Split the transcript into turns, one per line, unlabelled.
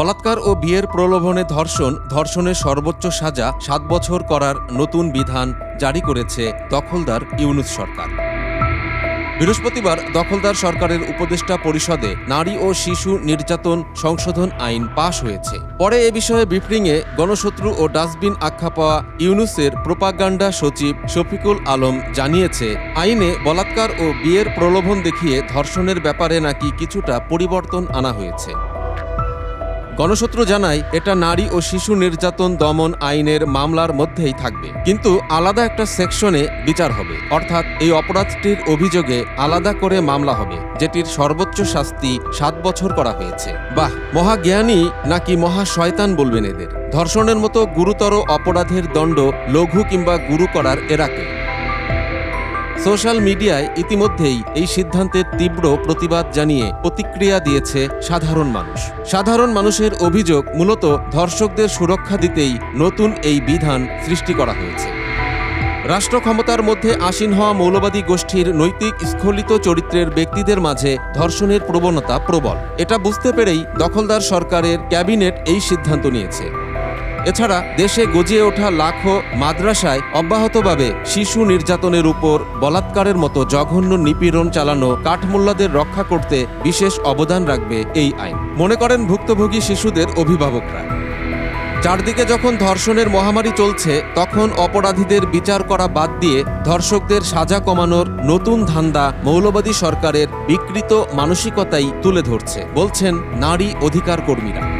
বলাৎকার ও বিয়ের প্রলোভনে ধর্ষণ, ধর্ষণের সর্বোচ্চ সাজা সাত বছর করার নতুন বিধান জারি করেছে দখলদার ইউনুস সরকার। বৃহস্পতিবার দখলদার সরকারের উপদেষ্টা পরিষদে নারী ও শিশু নির্যাতন সংশোধন আইন পাশ হয়েছে। পরে এ বিষয়ে ব্রিফিংয়ে গণশত্রু ও ডাস্টবিন আখ্যা পাওয়া ইউনুসের প্রোপাগান্ডা সচিব শফিকুল আলম জানিয়েছে, আইনে বলাৎকার ও বিয়ের প্রলোভন দেখিয়ে ধর্ষণের ব্যাপারে নাকি কিছুটা পরিবর্তন আনা হয়েছে। গণসূত্র জানায়, এটা নারী ও শিশু নির্যাতন দমন আইনের মামলার মধ্যেই থাকবে। কিন্তু আলাদা একটা সেকশনে বিচার হবে। অর্থাৎ এই অপরাধটির অভিযোগে আলাদা করে মামলা হবে, যেটির সর্বোচ্চ শাস্তি সাত বছর করা হয়েছে। বাহ, মহাজ্ঞানী নাকি মহা শয়তান বলবেন এদের? ধর্ষণের মতো গুরুতর অপরাধের দণ্ড লঘু কিংবা গুরু করার এরাকে। সোশ্যাল মিডিয়ায় ইতিমধ্যেই এই সিদ্ধান্তের তীব্র প্রতিবাদ জানিয়ে প্রতিক্রিয়া দিয়েছে সাধারণ মানুষ। সাধারণ মানুষের অভিযোগ মূলত ধর্ষকদের সুরক্ষা দিতেই নতুন এই বিধান সৃষ্টি করা হয়েছে। রাষ্ট্র ক্ষমতার মধ্যে আসীন হওয়া মৌলবাদী গোষ্ঠীর নৈতিক স্খলিত চরিত্রের ব্যক্তিদের মাঝে ধর্ষণের প্রবণতা প্রবল। এটা বুঝতে পেরেই দখলদার সরকারের ক্যাবিনেট এই সিদ্ধান্ত নিয়েছে। এছাড়া দেশে গজিয়ে ওঠা লাখো মাদ্রাসায় অব্যাহতভাবে শিশু নির্যাতনের উপর বলাৎকারের মতো জঘন্য নিপীড়ন চালানো কাঠমোল্লাদের রক্ষা করতে বিশেষ অবদান রাখবে এই আইন। মনে করেন ভুক্তভোগী শিশুদের অভিভাবকরা। চারদিকে যখন ধর্ষণের মহামারী চলছে, তখন অপরাধীদের বিচার করা বাদ দিয়ে ধর্ষকদের সাজা কমানোর নতুন ধান্দা মৌলবাদী সরকারের বিকৃত মানসিকতাই তুলে ধরছে, বলছেন নারী অধিকার কর্মীরা।